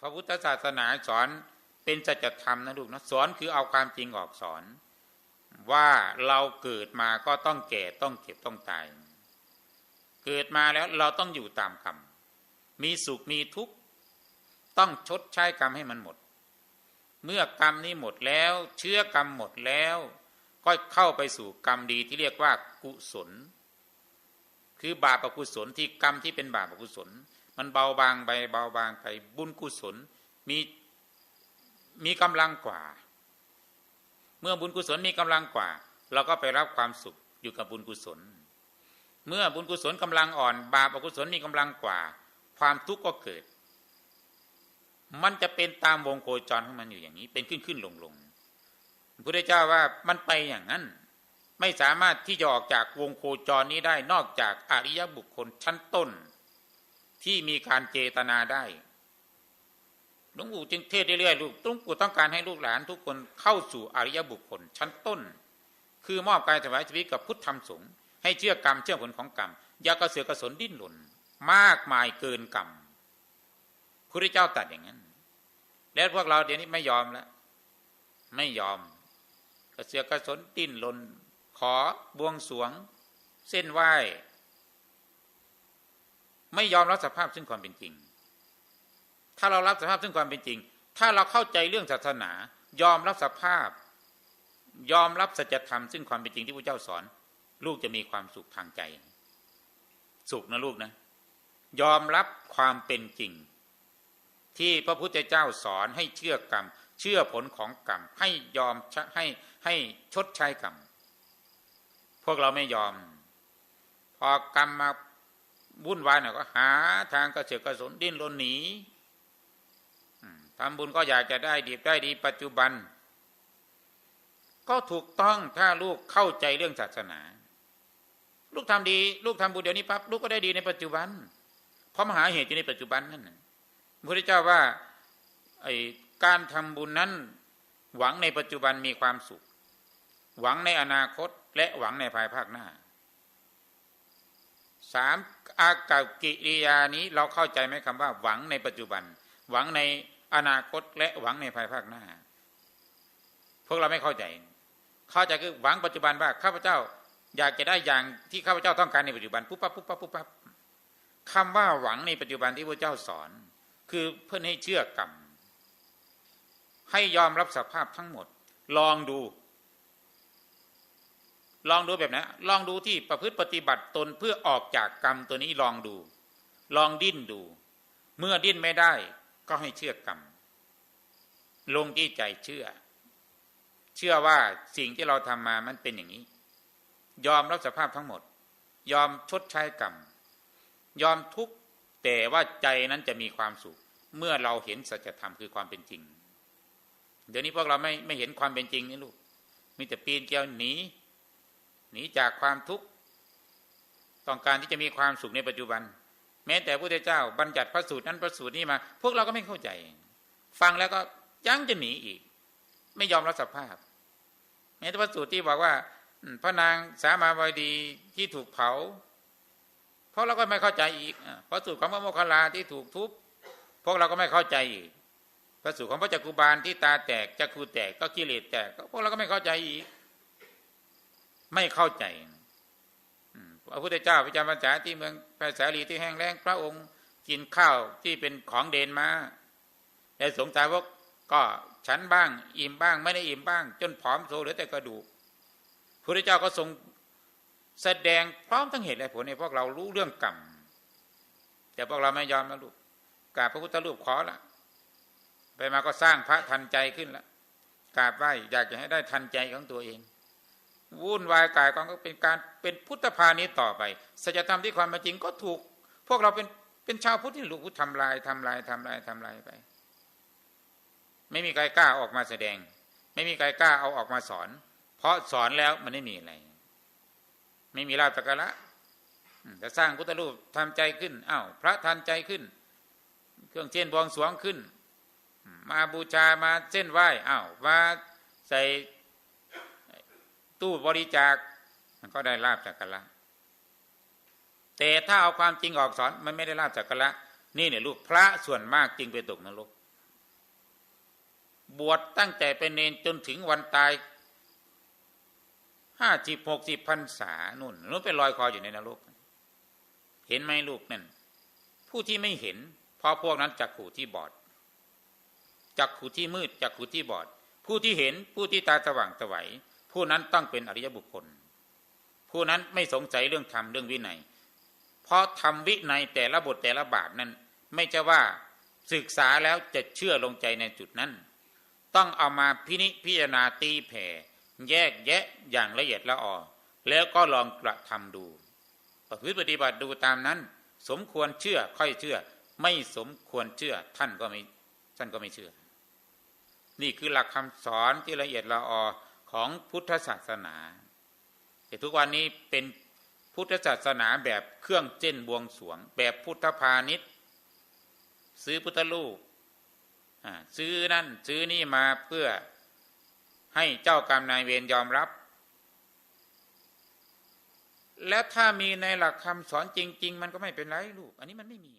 พระพุทธศาสนาสอนเป็นสัจธรรมนะลูกนะสอนคือเอาความจริงออกสอน ว่าเราเกิดมาก็ต้องแก่ต้องเก็บต้องตาย เกิดมาแล้วเราต้องอยู่ตามกรรมมีสุขมีทุกข์ต้องชดใช้กรรมให้มันหมด เมื่อกรรมนี้หมดแล้ว เชื้อกรรมหมดแล้ว ก็เข้าไปสู่กรรมดีที่เรียกว่ากุศล คือบาปอกุศลที่กรรมที่เป็นบาปอกุศล มันเบาบางไปเบาบางไปบุญกุศลมีมีกำลังกว่า เมื่อบุญกุศลมีกำลังกว่า เราก็ไปรับความสุขอยู่กับบุญกุศล เมื่อบุญกุศลกำลังอ่อน บาปอกุศลมีกำลังกว่า ความทุกข์ก็เกิด มันจะเป็นตามวงโคจรของมันอยู่อย่างนี้ เป็นขึ้นขึ้นลงลงพระพุทธเจ้าว่ามันไปอย่างนั้น ไม่สามารถที่จะออกจากวงโคจรนี้ได้นอกจากอริยบุคคลชั้นต้น ที่มีการเจตนาได้หลวงปู่จึงเทศเรื่อยๆลูกหลวงปู่ต้องการให้ลูกหลานทุกคนเข้าสู่อริยบุคคล ชั้นต้น คือมอบกายถวายชีวิตกับพุทธธรรมสงฆ์ให้เชื่อกรรมเชื่อผลของกรรมอย่ากระเสือกกระสนดิ้นหล่นมากมายเกินกรรมพระเจ้าตัดอย่างนั้น แล้วพวกเราเดี๋ยวนี้ไม่ยอมแล้วไม่ยอม กระเสือกกระสนดิ้นหล่นขอบวงสวง เส้นไหว้ ไม่ยอมรับสภาพซึ่งความเป็นจริง ถ้าเรารับสภาพซึ่งความเป็นจริง ถ้าเราเข้าใจเรื่องศาสนา ยอมรับสภาพ ยอมรับสัจธรรมซึ่งความเป็นจริงที่พระเจ้าสอน ลูกจะมีความสุขทางใจ สุขนะลูกนะ ยอมรับความเป็นจริง ที่พระพุทธเจ้าสอนให้เชื่อกรรม เชื่อผลของกรรม ให้ยอมให้ให้ชดใช้กรรม พวกเราไม่ยอม พอกรรมมา วุ่นวายหน่อยก็หาทางกระเสือกกระสนดิ้นรนหนีทำบุญก็อยากจะได้ดีได้ดีปัจจุบัน ก็ถูกต้องถ้าลูกเข้าใจเรื่องศาสนา ลูกทำดี ลูกทำบุญเดี๋ยวนี้ปั๊บลูกก็ได้ดีในปัจจุบัน เพราะมหาเหตุอยู่ในปัจจุบันนั่นพระพุทธเจ้าว่าไอการทำบุญนั้น หวังในปัจจุบันมีความสุข หวังในอนาคตและหวังในภายภาคหน้า สามอากากิริยานี้เราเข้าใจไหมคำว่าหวังในปัจจุบัน หวังในอนาคตและหวังในภายภาคหน้า พวกเราไม่เข้าใจ เข้าใจคือหวังปัจจุบันว่าข้าพเจ้าอยากจะได้อย่างที่ข้าพเจ้าต้องการในปัจจุบันปุ๊บปั๊บปุ๊บปั๊บปุ๊บปั๊บคำว่าหวังในปัจจุบันที่พระเจ้าสอน คือเพื่อให้เชื่อกรรมให้ยอมรับสภาพทั้งหมด ลองดู ลองดูแบบนะลองดูที่ประพฤติปฏิบัติตนเพื่อออกจากกรรมตัวนี้ลองดู ลองดิ้นดู เมื่อดิ้นไม่ได้ก็ให้เชื่อกรรม ลงที่ใจเชื่อ เชื่อว่าสิ่งที่เราทำมามันเป็นอย่างนี้ ยอมรับสภาพทั้งหมด ยอมชดใช้กรรม ยอมทุกแต่ว่าใจนั้นจะมีความสุข เมื่อเราเห็นสัจธรรมคือความเป็นจริง เดี๋ยวนี้พวกเราไม่ไม่เห็นความเป็นจริงนี่ลูก มีแต่ปีนเกลียวหนี หนีจากความทุกข์ต้องการที่จะมีความสุขในปัจจุบัน แม้แต่พระเจ้าบัญญัติพระสูตรนั้นพระสูตรนี้มา พวกเราก็ไม่เข้าใจ ฟังแล้วก็ยังจะหนีอีก ไม่ยอมรับสภาพ แม้แต่พระสูตรที่บอกว่าพระนางสามาบดีที่ถูกเผาเพราะเราก็ไม่เข้าใจอีกพระสูตรของพระโมคคัลลาที่ถูกทุบพวกเราก็ไม่เข้าใจอีกพระสูตรของพระจักกุบาลที่ตาแตกจักคูแตกก็กิเลสแตกพวกเราก็ไม่เข้าใจอีก ไม่เข้าใจพระพุทธเจ้าพระจำพรรษาที่เมืองพระสาลีที่แห้งแล้งพระองค์กินข้าวที่เป็นของเดนมาแต่สงสาว่าก็ฉันบ้าง อิ่มบ้าง ไม่ได้อิ่มบ้าง จนผอมโซเหลือแต่กระดูกพระพุทธเจ้าก็ทรงแสดงพร้อมทั้งเหตุและผลในพวกเรารู้เรื่องกรรมแต่พวกเราไม่ยอมนะลูกกราบพระพุทธรูปขอละไปมาก็สร้างพระทันใจขึ้นละกราบไหว้อยากจะให้ได้ทันใจของตัวเอง วุ่นวายกายกองก็เป็นการเป็นพุทธพาณิชย์ต่อไปสัจธรรมที่ความเป็นจริงก็ถูก พวกเราเป็นเป็นชาวพุทธที่ลูกพุทธทำลายทำลายทำลายทำลายไป ไม่มีใครกล้าออกมาแสดง ไม่มีใครกล้าเอาออกมาสอน เพราะสอนแล้วมันไม่มีอะไร ไม่มีลาภตะกละจะสร้างพุทธรูปทำใจขึ้นอ้าวพระทันใจขึ้น เครื่องเช่นบวงสวงขึ้น มาบูชามาเส้นไหว้อ้าวมาใส่ ตู้บริจาค มันก็ได้ลาบจากกละแต่ถ้าเอาความจริงออกสอนมันไม่ได้ลาบจากกละนี่เนี่ยลูกพระส่วนมากจริงไปตกนรกบวชตั้งแต่เป็นเนนจนถึงวันตายห้าสิบหกสิบพรรษานุ่นนุ่นเป็นรอยคออยู่ในนรก เห็นไหมลูกนั่น ผู้ที่ไม่เห็นเพราะพวกนั้นจักขู่ที่บอดจักขู่ที่มืดจักขู่ที่บอด ผู้ที่เห็นผู้ที่ตาสว่างสวัย ผู้นั้นต้องเป็นอริยบุคคล ผู้นั้นไม่สงสัยเรื่องธรรมเรื่องวินัย เพราะทำวินัยแต่ละบทแต่ละบาทนั้น ไม่ใช่ว่าศึกษาแล้วจะเชื่อลงใจในจุดนั้น ต้องเอามาพินิจพิจารณาตีแผ่ แยกแยะอย่างละเอียดละออแล้วก็ลองกระทำดู ประพฤติปฏิบัติดูตามนั้น สมควรเชื่อค่อยเชื่อ ไม่สมควรเชื่อท่านก็ไม่ท่านก็ไม่เชื่อ นี่คือหลักคำสอนที่ละเอียดละออ ของพุทธศาสนา แต่ทุกวันนี้เป็นพุทธศาสนาแบบเครื่องเจ้นบวงสรวง แบบพุทธพาณิชย์ ซื้อพุทธลูกซื้อนั่นซื้อนี่มาเพื่อให้เจ้ากรรมนายเวรยอมรับ แล้วถ้ามีในหลักคำสอนจริง ๆ มันก็ไม่เป็นไรลูก อันนี้มันไม่มี